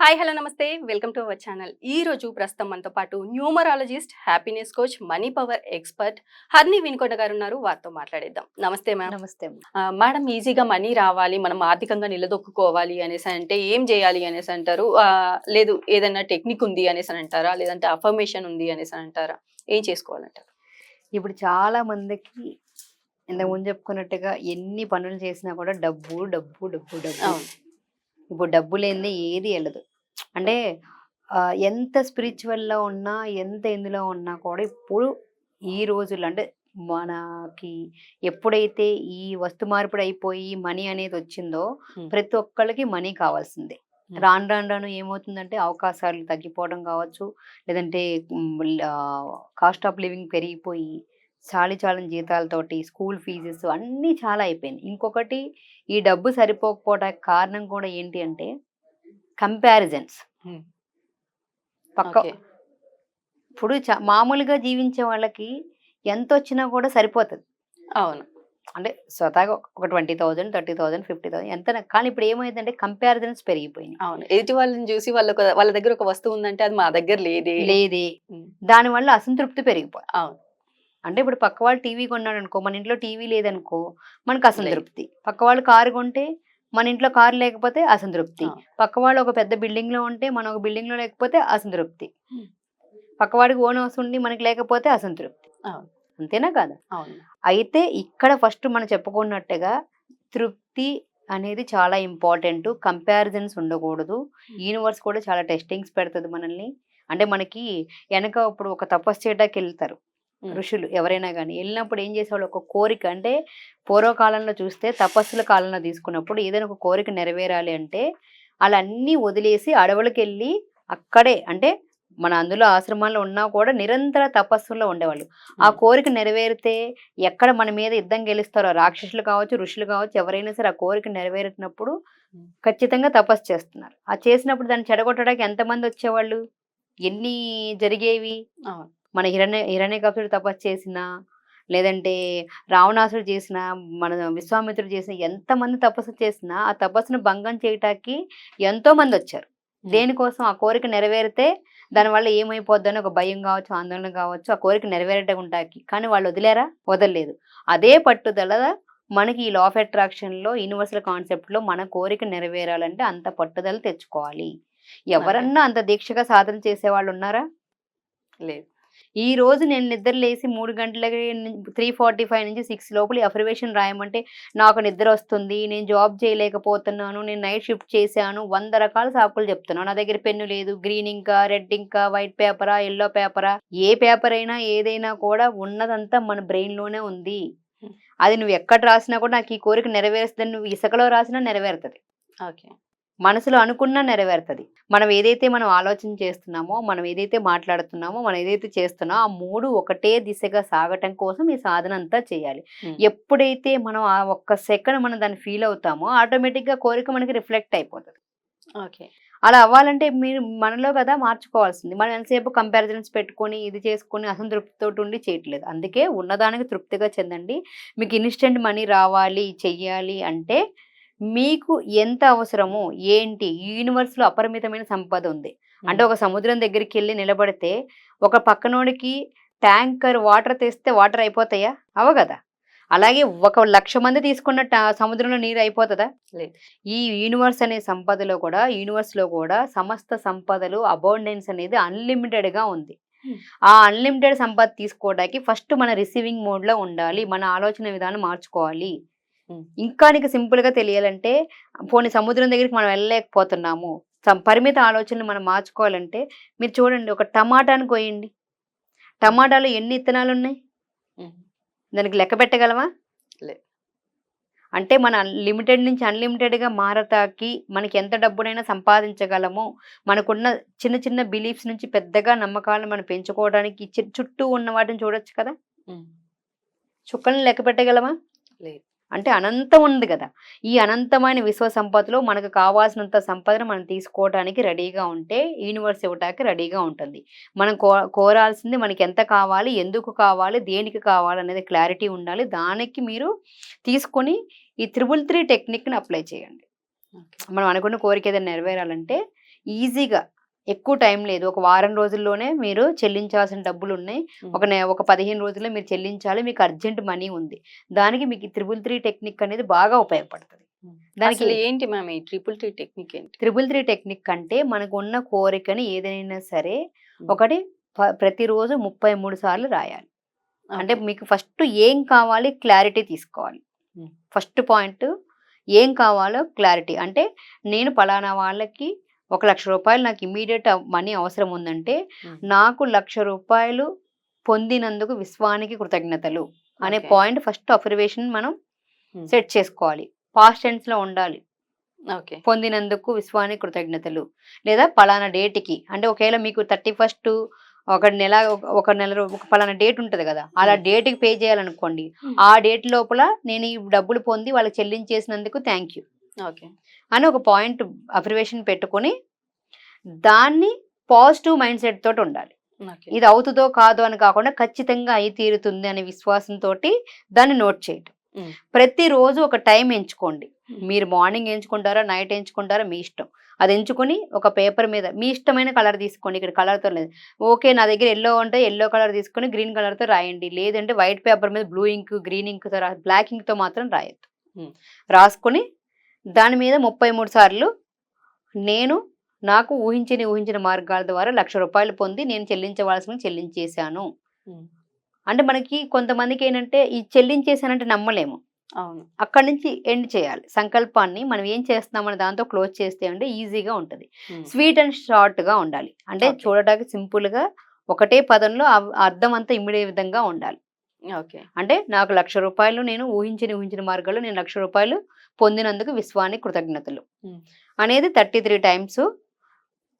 Hi hello నమస్తే. Welcome to our channel. ఈ రోజు ప్రస్తుతం మనతో పాటు numerologist happiness coach money power expert Harni Vinukonda గారు ఉన్నారు. వారితో మాట్లాడేద్దాం. నమస్తే మ్యామ్. నమస్తే. మేడం ఈజీగా మనీ రావాలి మనం ఆర్థికంగా నిలదొక్కుకోవాలి అనేసి అంటే ఏం చేయాలి అనేసి అంటారు? లేదు ఏదైనా టెక్నిక్ ఉంది అనేసి అని అంటారా? లేదంటే అఫర్మేషన్ ఉంది అనేసి అని అంటారా? ఏం చేసుకోవాలంటారు? ఇప్పుడు చాలా మందికి ఇంతకు ముందు చెప్పుకున్నట్టుగా ఎన్ని పనులు చేసినా కూడా డబ్బు డబ్బు డబ్బు డబ్బు. ఇప్పుడు డబ్బు లేనిదే ఏది వెళ్ళదు అంటే ఎంత spiritual లో ఉన్నా ఎంత ఇందులో ఉన్నా కూడా ఇప్పుడు ఈ రోజుల్లో అంటే మనకి ఎప్పుడైతే ఈ వస్తు మార్పిడి అయిపోయి మనీ అనేది వచ్చిందో. ప్రతి ఒక్కళ్ళకి మనీ కావాల్సిందే. రాను రాను రాను ఏమవుతుందంటే అవకాశాలు తగ్గిపోవడం కావచ్చు లేదంటే కాస్ట్ ఆఫ్ లివింగ్ పెరిగిపోయి చాలి చాలని జీతాలతోటి స్కూల్ ఫీజెస్ అన్నీ చాలా అయిపోయింది. ఇంకొకటి ఈ డబ్బు సరిపోకపోవడానికి కారణం కూడా ఏంటి అంటే కంపారిజన్స్. పక్క ఇప్పుడు మామూలుగా జీవించే వాళ్ళకి ఎంత వచ్చినా కూడా సరిపోతుంది. అవును. అంటే స్వతహాగా ఒక twenty thousand thirty thousand fifty thousand ఎంత కానీ ఇప్పుడు ఏమైందంటే కంపారిజన్స్ పెరిగిపోయినాయి. అవును. ఎదుటి వాళ్ళని చూసి వాళ్ళ వాళ్ళ దగ్గర ఒక వస్తువు ఉందంటే అది మా దగ్గర లేదే. లేదే. దానివల్ల అసంతృప్తి పెరిగిపోయింది. అవును. అంటే ఇప్పుడు పక్క వాళ్ళు టీవీ కొన్నాడు అనుకో మన ఇంట్లో టీవీ లేదనుకో మనకు అసంతృప్తి పక్క వాళ్ళు కారు కొంటే మన ఇంట్లో కారు లేకపోతే అసంతృప్తి. పక్క వాళ్ళు ఒక పెద్ద బిల్డింగ్లో ఉంటే మన ఒక బిల్డింగ్లో లేకపోతే అసంతృప్తి. పక్కవాడికి ఓన్ హౌస్ ఉండి మనకి లేకపోతే అసంతృప్తి. అంతేనా కాదా? అయితే ఇక్కడ ఫస్ట్ మనం చెప్పుకున్నట్టుగా తృప్తి అనేది చాలా ఇంపార్టెంట్. కంపారిజన్స్ ఉండకూడదు. యూనివర్స్ కూడా చాలా టెస్టింగ్స్ పెడుతుంది మనల్ని. అంటే మనకి వెనక ఇప్పుడు ఒక తపస్సు చేయడానికి వెళ్తారు. ఋషులు ఎవరైనా కానీ వెళ్ళినప్పుడు ఏం చేసేవాళ్ళు? ఒక కోరిక అంటే పూర్వకాలంలో చూస్తే తపస్సుల కాలంలో తీసుకున్నప్పుడు ఏదైనా ఒక కోరిక నెరవేరాలి అంటే అలా అన్నీ వదిలేసి అడవులకు వెళ్ళి అక్కడే అంటే మన అందులో ఆశ్రమాల్లో ఉన్నా కూడా నిరంతర తపస్సుల్లో ఉండేవాళ్ళు. ఆ. కోరిక నెరవేరితే ఎక్కడ మన మీద యుద్ధం గెలుస్తారో రాక్షసులు కావచ్చు ఋషులు కావచ్చు ఎవరైనా సరే ఆ కోరిక నెరవేరినప్పుడు. ఖచ్చితంగా తపస్సు చేస్తున్నారు. ఆ చేసినప్పుడు దాన్ని చెడగొట్టడానికి ఎంతమంది వచ్చేవాళ్ళు? ఎన్ని జరిగేవి? మన హిరణ్య హిరణ్యకపుడు తపస్సు చేసిన లేదంటే రావణాసుడు చేసిన మన విశ్వామిత్రుడు చేసిన ఎంతమంది తపస్సు చేసినా ఆ తపస్సును భంగం చేయటానికి ఎంతో మంది వచ్చారు దేనికోసం ఆ కోరిక నెరవేరితే దానివల్ల ఏమైపోద్దని ఒక భయం కావచ్చు ఆందోళన కావచ్చు ఆ కోరిక నెరవేరటం ఉంటాకి కానీ వాళ్ళు వదిలేరా? వదలలేదు. అదే పట్టుదల మనకి ఈ లా ఆఫ్ అట్రాక్షన్లో యూనివర్సల్ కాన్సెప్ట్లో మన కోరిక నెరవేరాలంటే అంత పట్టుదల తెచ్చుకోవాలి. ఎవరన్నా అంత దీక్షగా సాధన చేసే వాళ్ళు ఉన్నారా? లేదు. ఈ రోజు నేను నిద్ర లేసి మూడు గంటలకి త్రీ ఫార్టీ ఫైవ్ నుంచి సిక్స్ లోపల అఫర్మేషన్ రాయమంటే నాకు నిద్ర వస్తుంది నేను జాబ్ చేయలేకపోతున్నాను నేను నైట్ షిఫ్ట్ చేశాను వంద రకాల సాకులు చెప్తున్నాను నా దగ్గర పెన్ను లేదు గ్రీన్ ఇంకా రెడ్ ఇంకా వైట్ పేపరా ఎల్లో పేపరా ఏ పేపర్ అయినా ఏదైనా కూడా ఉన్నదంతా మన బ్రెయిన్లోనే ఉంది. అది నువ్వు ఎక్కడ రాసినా కూడా నాకు ఈ కోరిక నెరవేరుస్తుంది నువ్వు ఇసుకలో రాసినా నెరవేరుతుంది. ఓకే. మనసులో అనుకున్నా నెరవేరుతుంది. మనం ఏదైతే మనం ఆలోచన చేస్తున్నామో మనం ఏదైతే మాట్లాడుతున్నామో మనం ఏదైతే చేస్తున్నామో ఆ మూడు ఒకటే దిశగా సాగటం కోసం ఈ సాధన అంతా చేయాలి. ఎప్పుడైతే మనం ఆ ఒక్క సెకండ్ మనం దాన్ని ఫీల్ అవుతామో ఆటోమేటిక్గా కోరిక మనకి రిఫ్లెక్ట్ అయిపోతుంది. ఓకే. అలా అవ్వాలంటే మీరు మనలో కదా మార్చుకోవాల్సింది. మనం ఎంతసేపు కంపారిజన్స్ పెట్టుకొని ఇది చేసుకొని అసంతృప్తితో ఉండి చేయట్లేదు. అందుకే ఉన్నదానికి తృప్తిగా చెందండి. మీకు ఇన్స్టెంట్ మనీ రావాలి చెయ్యాలి అంటే మీకు ఎంత అవసరమో ఏంటి? యూనివర్స్లో అపరిమితమైన సంపద ఉంది. అంటే ఒక సముద్రం దగ్గరికి వెళ్ళి నిలబడితే ఒక పక్కనోడికి ట్యాంకర్ వాటర్ తెస్తే వాటర్ అయిపోతాయా? అవ కదా అలాగే ఒక లక్ష మంది తీసుకున్న టా- సముద్రంలో నీరు అయిపోతుందా? లేదు. ఈ యూనివర్స్ అనే సంపదలో కూడా యూనివర్స్లో కూడా సమస్త సంపదలు అబౌండెన్స్ అనేది అన్లిమిటెడ్గా ఉంది. ఆ అన్లిమిటెడ్ సంపద తీసుకోవడానికి ఫస్ట్ మన రిసీవింగ్ మోడ్లో ఉండాలి. మన ఆలోచన విధానం మార్చుకోవాలి. ఇంకా నీకు సింపుల్గా తెలియాలంటే పోనీ సముద్రం దగ్గరికి మనం వెళ్ళలేకపోతున్నాము సం- పరిమిత ఆలోచనలు మనం మార్చుకోవాలంటే మీరు చూడండి ఒక టమాటాని కోయండి టమాటాలో ఎన్ని ఇత్తనాలు ఉన్నాయి. దానికి లెక్క పెట్టగలమా లే. అంటే మన లిమిటెడ్ నుంచి అన్లిమిటెడ్గా మారటానికి మనకి ఎంత డబ్బునైనా సంపాదించగలము మనకున్న చిన్న చిన్న బిలీఫ్స్ నుంచి పెద్దగా నమ్మకాలను మనం పెంచుకోవడానికి చుట్టూ ఉన్న వాటిని చూడొచ్చు కదా. చుక్కలను లెక్క పెట్టగలమా లేదు. అంటే అనంతం ఉంది కదా. ఈ అనంతమైన విశ్వ సంపదలో మనకు కావాల్సినంత సంపదను మనం తీసుకోవడానికి రెడీగా ఉంటే యూనివర్స్ ఇవ్వటానికి రెడీగా ఉంటుంది. మనం కో కోరాల్సింది మనకి ఎంత కావాలి ఎందుకు కావాలి దేనికి కావాలి అనేది క్లారిటీ ఉండాలి. దానికి మీరు తీసుకొని ఈ త్రిబుల్ త్రీ టెక్నిక్ని అప్లై చేయండి. మనం అనుకున్న కోరిక ఏదైనా నెరవేరాలంటే ఈజీగా ఎక్కువ టైం లేదు. ఒక వారం రోజుల్లోనే మీరు చెల్లించాల్సిన డబ్బులు ఉన్నాయి. ఒక నె ఒక పదిహేను రోజుల్లో మీరు చెల్లించాలి. మీకు అర్జెంట్ మనీ ఉంది. దానికి మీకు త్రిబుల్ త్రీ టెక్నిక్ అనేది బాగా ఉపయోగపడుతుంది. దానికి ఏంటి మ్యామ్ ఈ ట్రిపుల్ టీ టెక్నిక్ ఏంటి? త్రిబుల్ త్రీ టెక్నిక్ అంటే మనకు ఉన్న కోరికని ఏదైనా సరే. ఒకటి ప్రతిరోజు ముప్పై మూడు సార్లు రాయాలి. అంటే. మీకు ఫస్ట్ ఏం కావాలి క్లారిటీ తీసుకోవాలి. ఫస్ట్ పాయింట్ ఏం కావాలో క్లారిటీ. అంటే నేను పలానా వాళ్ళకి ఒక లక్ష రూపాయలు నాకు ఇమీడియట్ మనీ అవసరం ఉందంటే. నాకు లక్ష రూపాయలు పొందినందుకు విశ్వానికి కృతజ్ఞతలు అనే. పాయింట్ ఫస్ట్ అబ్జర్వేషన్ మనం. సెట్ చేసుకోవాలి పాస్ట్ టెన్స్లో ఉండాలి ఓకే పొందినందుకు విశ్వానికి కృతజ్ఞతలు లేదా పలానా డేట్కి అంటే ఒకవేళ మీకు థర్టీ ఫస్ట్ ఒక నెల ఒక- నెల ఒక పలానా డేట్ ఉంటుంది కదా అలా. డేట్కి పే చేయాలనుకోండి. ఆ డేట్ లోపల నేను ఈ డబ్బులు పొంది వాళ్ళకి చెల్లించేసినందుకు థ్యాంక్ యూ ఓకే. అని ఒక పాయింట్ అబ్జర్వేషన్ పెట్టుకొని దాన్ని పాజిటివ్ మైండ్ సెట్ తోటి ఉండాలి. ఇది అవుతుందో కాదో అని కాకుండా ఖచ్చితంగా అయి తీరుతుంది అనే విశ్వాసంతో దాన్ని నోట్ చేయటం. ప్రతిరోజు ఒక టైం ఎంచుకోండి. మీరు మార్నింగ్ ఎంచుకుంటారా నైట్ ఎంచుకుంటారా మీ ఇష్టం. అది ఎంచుకొని ఒక పేపర్ మీద మీ ఇష్టమైన కలర్ తీసుకోండి. ఇక్కడ కలర్తో లేదు. ఓకే నా దగ్గర ఎల్లో ఉంటే ఎల్లో కలర్ తీసుకొని గ్రీన్ కలర్తో రాయండి. లేదంటే వైట్ పేపర్ మీద బ్లూ ఇంక్ గ్రీన్ ఇంక్తో రా బ్లాక్ ఇంక్తో మాత్రం రాయొద్దు. రాసుకొని దాని మీద ముప్పై మూడు సార్లు నేను నాకు ఊహించని ఊహించిన మార్గాల ద్వారా లక్ష రూపాయలు పొంది నేను చెల్లించవలసిన చెల్లించేశాను. అంటే మనకి కొంతమందికి ఏంటంటే ఈ చెల్లించేశానంటే నమ్మలేము. అవును. అక్కడి నుంచి ఎండ్ చేయాలి. సంకల్పాన్ని మనం ఏం చేస్తున్నామని దాంతో క్లోజ్ చేస్తే అంటే ఈజీగా ఉంటుంది. స్వీట్ అండ్ షార్ట్గా ఉండాలి. అంటే Okay. చూడటానికి సింపుల్గా ఒకటే పదంలో అర్థం అంతా ఇమిడే విధంగా ఉండాలి. ఓకే. అంటే నాకు లక్ష రూపాయలు నేను ఊహించిన ఊహించిన మార్గాల్లో నేను లక్ష రూపాయలు పొందినందుకు విశ్వానికి కృతజ్ఞతలు. అనేది థర్టీ త్రీ టైమ్స్.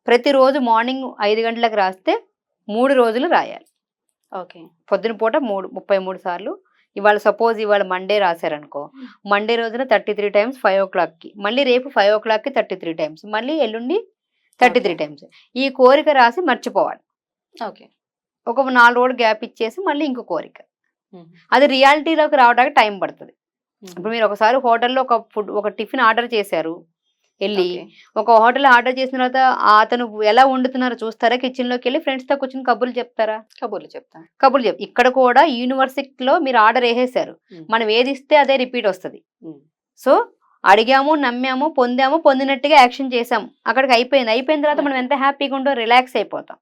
ప్రతిరోజు మార్నింగ్ ఐదు గంటలకు రాస్తే మూడు రోజులు రాయాలి. ఓకే. పొద్దున పూట మూడు ముప్పై మూడు సార్లు. ఇవాళ సపోజ్ ఇవాళ మండే రాశారనుకో మండే రోజున థర్టీ త్రీ టైమ్స్ ఫైవ్ ఓ క్లాక్కి మళ్ళీ రేపు ఫైవ్ ఓ క్లాక్కి థర్టీ త్రీ టైమ్స్ మళ్ళీ ఎల్లుండి థర్టీ త్రీ. టైమ్స్. ఈ కోరిక రాసి మర్చిపోవాలి. ఓకే. ఒక నాలుగు రోజులు గ్యాప్ ఇచ్చేసి మళ్ళీ ఇంకో కోరిక. అది రియాలిటీలోకి రావడానికి టైం పడుతుంది. ఇప్పుడు మీరు ఒకసారి హోటల్లో ఒక ఫుడ్ ఒక టిఫిన్ ఆర్డర్ చేశారు వెళ్ళి. ఒక హోటల్ ఆర్డర్ చేసిన తర్వాత అతను ఎలా వండుతున్నారో చూస్తారా? కిచెన్లోకి వెళ్ళి ఫ్రెండ్స్తో కూర్చొని కబుర్లు చెప్తారా? కబుర్లు చెప్తా కబుర్లు చెప్ ఇక్కడ కూడా యూనివర్సిటీలో మీరు ఆర్డర్ వేసేసారు. మనం ఏది ఇస్తే అదే రిపీట్ వస్తుంది. సో అడిగాము నమ్మాము పొందాము పొందినట్టుగా యాక్షన్ చేసాం అక్కడికి అయిపోయింది. అయిపోయిన తర్వాత మనం ఎంత హ్యాపీగా ఉంటో రిలాక్స్ అయిపోతాం.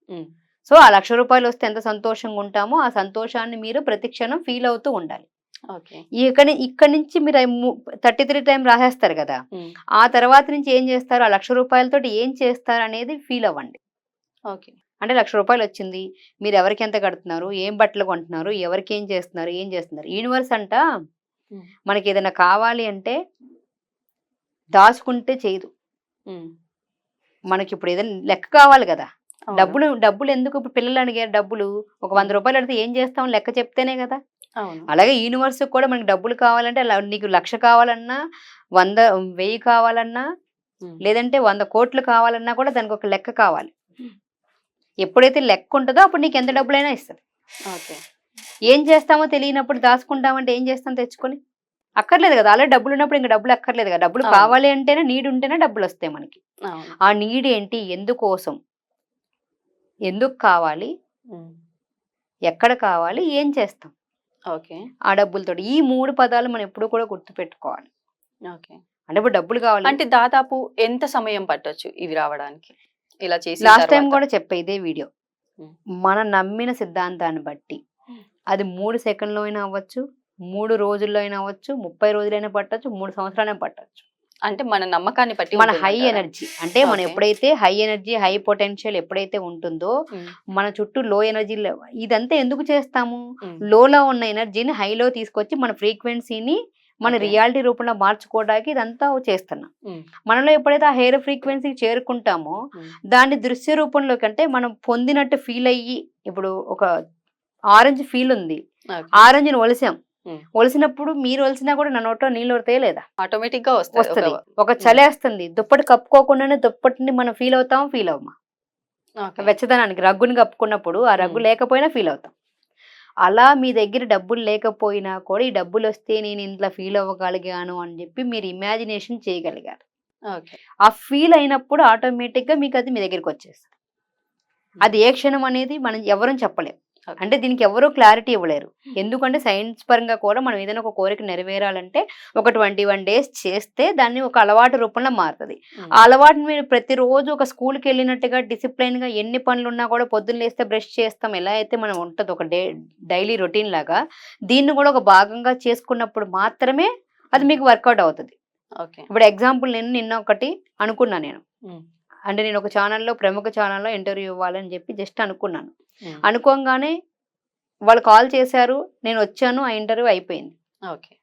సో ఆ లక్ష రూపాయలు వస్తే ఎంత సంతోషంగా ఉంటామో ఆ సంతోషాన్ని మీరు ప్రతి క్షణం ఫీల్ అవుతూ ఉండాలి ఓకే ఇక్కడ ఇక్కడ నుంచి మీరు థర్టీ త్రీ టైం రాసేస్తారు కదా. ఆ తర్వాత నుంచి ఏం చేస్తారు ఆ లక్ష రూపాయలతో ఏం చేస్తారు అనేది ఫీల్ అవ్వండి ఓకే అంటే లక్ష రూపాయలు వచ్చింది మీరు ఎవరికి ఎంత కడుతున్నారు ఏం బట్టలు కొంటున్నారు ఎవరికి ఏం చేస్తున్నారు ఏం చేస్తున్నారు యూనివర్స్ అంట. మనకి ఏదైనా కావాలి అంటే దాచుకుంటే చేయదు. మనకి ఇప్పుడు ఏదైనా లెక్క కావాలి కదా. డబ్బులు డబ్బులు ఎందుకు ఇప్పుడు పిల్లలు అడిగారు డబ్బులు. ఒక వంద రూపాయలు అడిగితే ఏం చేస్తాం? లెక్క చెప్తేనే కదా. అలాగే యూనివర్స్ కూడా మనకి డబ్బులు కావాలంటే నీకు లక్ష కావాలన్నా వంద వెయ్యి కావాలన్నా. లేదంటే వంద కోట్లు కావాలన్నా కూడా దానికి ఒక లెక్క కావాలి. ఎప్పుడైతే లెక్క ఉంటుందో అప్పుడు నీకు ఎంత డబ్బులైనా ఇస్తుంది. ఏం చేస్తామో తెలియనప్పుడు దాచుకుంటామంటే ఏం చేస్తాం తెచ్చుకొని? అక్కర్లేదు కదా. అలా డబ్బులు ఉన్నప్పుడు ఇంకా డబ్బులు అక్కర్లేదు కదా. డబ్బులు. కావాలి అంటేనే నీడ్ ఉంటేనే డబ్బులు వస్తాయి మనకి. ఆ నీడ్ ఏంటి? ఎందుకోసం? ఎందుకు కావాలి. ఎక్కడ కావాలి? ఏం చేస్తాం? ఓకే. ఆ డబ్బులతో ఈ మూడు పదాలు మనం ఎప్పుడు కూడా గుర్తుపెట్టుకోవాలి. ఓకే. అంటే ఇప్పుడు డబ్బులు కావాలి. అంటే దాదాపు ఎంత సమయం పట్టొచ్చు ఇవి రావడానికి? ఇలా చేసి లాస్ట్ టైం కూడా చెప్పే ఇదే వీడియో. మనం నమ్మిన సిద్ధాంతాన్ని బట్టి. అది మూడు సెకండ్లో అయినా అవ్వచ్చు మూడు రోజుల్లో అయినా అవ్వచ్చు ముప్పై రోజులైనా పట్టొచ్చు మూడు సంవత్సరాలైనా పట్టొచ్చు. అంటే మన నమ్మకాన్ని బట్టి మన హై? ఎనర్జీ అంటే మనం. ఎప్పుడైతే హై ఎనర్జీ హై పొటెన్షియల్ ఎప్పుడైతే ఉంటుందో ఉమ్. మన చుట్టూ లో ఎనర్జీ ఇదంతా ఎందుకు చేస్తాము ఉమ్. లోలో ఉన్న ఎనర్జీని హైలో తీసుకొచ్చి మన ఫ్రీక్వెన్సీని మన. రియాలిటీ రూపంలో మార్చుకోవడానికి ఇదంతా చేస్తున్నాం ఉమ్. మనలో ఎప్పుడైతే ఆ హెయిర్ ఫ్రీక్వెన్సీకి చేరుకుంటామో. దాన్ని దృశ్య రూపంలో కంటే మనం పొందినట్టు ఫీల్ అయ్యి ఇప్పుడు ఒక ఆరెంజ్ ఫీల్ ఉంది. ఆరెంజ్ని ఒలిసాం Hmm. ఒలిసినప్పుడు మీరు ఒలిసినా కూడా నా నోట్లో నీళ్ళు లేదా? ఆటోమేటిక్గా వస్తుంది. ఒక- చలేస్తుంది. దుప్పటి కప్పుకోకుండానే దుప్పటిని మనం ఫీల్ అవుతాం ఫీల్ అవ్వమా? ఓకే. వెచ్చదనానికి రగ్గుని కప్పుకున్నప్పుడు ఆ రగ్గు. లేకపోయినా ఫీల్ అవుతాం. అలా మీ దగ్గర డబ్బులు లేకపోయినా కూడా ఈ డబ్బులు వస్తే నేను ఇంట్లో ఫీల్ అవ్వగలిగాను అని చెప్పి మీరు ఇమాజినేషన్ చేయగలిగారు. ఆ ఫీల్ అయినప్పుడు ఆటోమేటిక్గా మీకు అది మీ దగ్గరికి వచ్చేస్తుంది. అది ఏ క్షణం అనేది మనం ఎవరూ చెప్పలేం. Okay. అంటే దీనికి ఎవరూ క్లారిటీ ఇవ్వలేరు. ఎందుకంటే సైన్స్ పరంగా కూడా మనం ఏదైనా ఒక కోరిక నెరవేరాలంటే ఒక ట్వంటీ వన్ డేస్ చేస్తే దాన్ని ఒక అలవాటు రూపంలో మారుతుంది. ఆ అలవాటుని మీరు ప్రతిరోజు ఒక స్కూల్కి వెళ్ళినట్టుగా డిసిప్లైన్గా ఎన్ని పనులు ఉన్నా కూడా పొద్దున్న లేస్తే బ్రష్ చేస్తాం. ఎలా అయితే మనం ఉంటుంది ఒక డే డైలీ రొటీన్ లాగా దీన్ని కూడా ఒక భాగంగా చేసుకున్నప్పుడు మాత్రమే అది మీకు వర్కౌట్ అవుతుంది. ఓకే. ఇప్పుడు ఎగ్జాంపుల్ నేను నిన్న ఒకటి అనుకున్నా నేను. అంటే నేను ఒక ఛానల్లో ప్రముఖ ఛానల్లో ఇంటర్వ్యూ ఇవ్వాలని చెప్పి జస్ట్ అనుకున్నాను. అనుకోగానే వాళ్ళు కాల్ చేశారు నేను వచ్చాను ఆ ఇంటర్వ్యూ అయిపోయింది. ఓకే.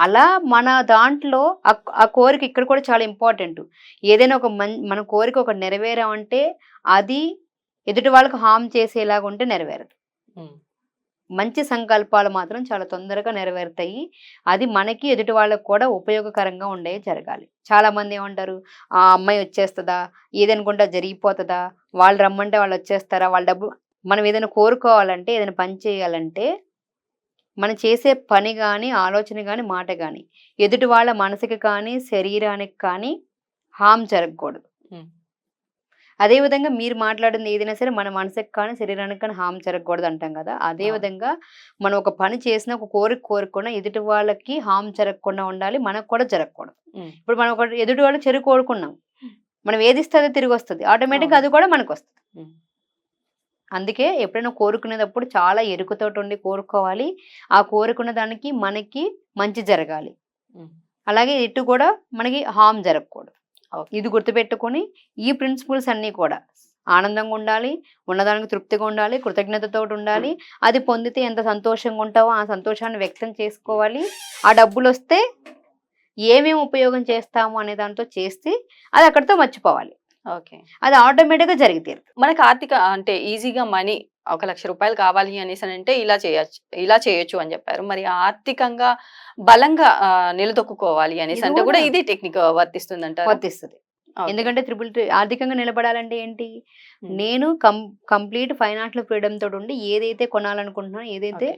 అలా మన దాంట్లో ఆ- కోరిక ఇక్కడ కూడా చాలా ఇంపార్టెంట్. ఏదైనా ఒక మన్ మన కోరిక ఒక నెరవేరామంటే అది ఎదుటి వాళ్ళకి హామ్ చేసేలాగా ఉంటే నెరవేరదు మంచి సంకల్పాలు మాత్రం చాలా తొందరగా నెరవేరుతాయి. అది మనకి ఎదుటి వాళ్ళకి కూడా ఉపయోగకరంగా ఉండే జరగాలి. చాలా మంది ఏమంటారు ఆ అమ్మాయి వచ్చేస్తుందా? ఏదనుకుంటా జరిగిపోతుందా? వాళ్ళు రమ్మంటే వాళ్ళు వచ్చేస్తారా? వాళ్ళ డబ్బు మనం ఏదైనా కోరుకోవాలంటే ఏదైనా పని చేయాలంటే మనం చేసే పని కానీ ఆలోచన కానీ మాట కానీ ఎదుటి వాళ్ళ మనసుకి కానీ శరీరానికి కానీ హామ్ జరగకూడదు. అదేవిధంగా మీరు మాట్లాడింది ఏదైనా సరే మన మనసుకి కానీ శరీరానికి కానీ హామ్ జరగకూడదు అంటాం కదా అదే అవును. విధంగా మనం ఒక పని చేసిన ఒక కోరిక కోరుకున్నా ఎదుటి వాళ్ళకి హామ్ జరగకుండా ఉండాలి మనకు కూడా జరగకూడదు. ఇప్పుడు మనం ఒక ఎదుటి వాళ్ళకి చెరుకు కోరుకున్నాం మనం ఏది ఇస్తే అదే తిరిగి వస్తుంది ఆటోమేటిక్ అవును. అది కూడా మనకు వస్తుంది. అందుకే ఎప్పుడైనా కోరుకునేటప్పుడు చాలా ఎరుకుతోటి ఉండి కోరుకోవాలి ఆ కోరుకున్న దానికి మనకి మంచి జరగాలి. అలాగే ఇటు కూడా మనకి హామ్ జరగకూడదు. ఇది గుర్తుపెట్టుకొని ఈ ప్రిన్సిపల్స్ అన్నీ కూడా ఆనందంగా ఉండాలి ఉన్నదానికి తృప్తిగా ఉండాలి కృతజ్ఞతతో ఉండాలి అది పొందితే ఎంత సంతోషంగా ఉంటావో ఆ సంతోషాన్ని వ్యక్తం చేసుకోవాలి. ఆ డబ్బులు వస్తే ఏమేమి ఉపయోగం చేస్తాము అనే దాంతో చేసి అది అక్కడితో మర్చిపోవాలి. ఓకే. అది ఆటోమేటిక్గా జరిగి తీరుతుంది. మనకు ఆర్థిక అంటే ఈజీగా మనీ ఒక లక్ష రూపాయలు కావాలి అనేసి అని అంటే ఇలా చేయొచ్చు ఇలా చేయొచ్చు అని చెప్పారు. మరి ఆర్థికంగా బలంగా నిలదొక్కుకోవాలి అనేసి అంటే కూడా ఇది టెక్నిక్ వర్తిస్తుంది అంటారు వర్తిస్తుంది. ఎందుకంటే త్రిపుల్ ఆర్థికంగా నిలబడాలంటే ఏంటి? నేను కం కంప్లీట్ ఫైనాన్షియల్ ఫ్రీడమ్ తోటి ఉండి ఏదైతే కొనాలనుకుంటున్నానో ఏదైతే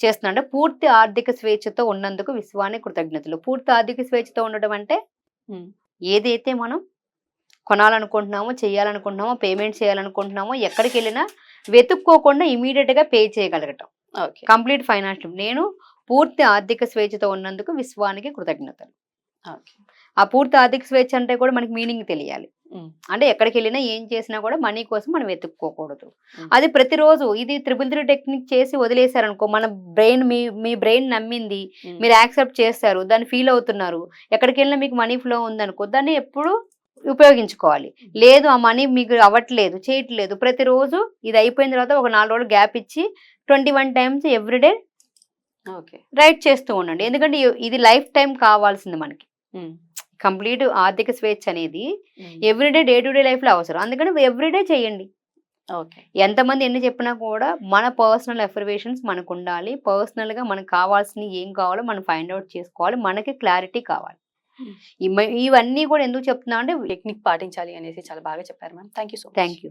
చేస్తున్నా అంటే పూర్తి ఆర్థిక స్వేచ్ఛతో ఉన్నందుకు విశ్వానికి కృతజ్ఞతలు. పూర్తి ఆర్థిక స్వేచ్ఛతో ఉండడం అంటే. ఏదైతే మనం కొనాలనుకుంటున్నామో చేయాలనుకుంటున్నామో పేమెంట్ చేయాలనుకుంటున్నామో ఎక్కడికి వెళ్ళినా వెతుక్కోకుండా immediate గా పే చేయగలగటం. ఓకే. కంప్లీట్ ఫైనాన్షియల్ నేను పూర్తి ఆర్థిక స్వేచ్ఛతో ఉన్నందుకు విశ్వానికి కృతజ్ఞతలు. ఓకే. ఆ పూర్తి ఆర్థిక స్వేచ్ఛ అంటే కూడా మనకి మీనింగ్ తెలియాలి. అంటే ఎక్కడికి వెళ్ళినా ఏం చేసినా కూడా మనీ కోసం మనం వెతుక్కోకూడదు. అది ప్రతిరోజు ఇది త్రిపుల్ త్రీ టెక్నిక్ చేసి వదిలేశారనుకో మన బ్రెయిన్ మీ మీ బ్రెయిన్ నమ్మింది. మీరు యాక్సెప్ట్ చేస్తారు దాన్ని ఫీల్ అవుతున్నారు. ఎక్కడికి వెళ్ళినా మీకు మనీ ఫ్లో ఉందనుకో దాన్ని ఎప్పుడు ఉపయోగించుకోవాలి. లేదు ఆ మనీ మీకు అవ్వట్లేదు చేయట్లేదు. ప్రతిరోజు ఇది అయిపోయిన తర్వాత ఒక నాలుగు రోజులు గ్యాప్ ఇచ్చి twenty one times everyday okay. Write చేస్తూ ఉండండి. ఎందుకంటే ఇది లైఫ్ టైం కావాల్సింది మనకి. కంప్లీట్ ఆర్థిక స్వేచ్ఛ అనేది. ఎవ్రీడే డే టు డే లైఫ్లో అవసరం. అందుకని ఎవ్రీడే చేయండి. ఓకే. ఎంతమంది ఎన్ని చెప్పినా కూడా మన పర్సనల్ ఎఫర్వేషన్స్ మనకు ఉండాలి. పర్సనల్గా మనకు కావాల్సిన ఏం కావాలో మనం ఫైండ్ అవుట్ చేసుకోవాలి. మనకి క్లారిటీ కావాలి. ఇవన్నీ కూడా ఎందుకు చెప్తున్నా అంటే టెక్నిక్ పాటించాలి అనేసి చాలా బాగా చెప్పారు ma'am. Thank you so thank you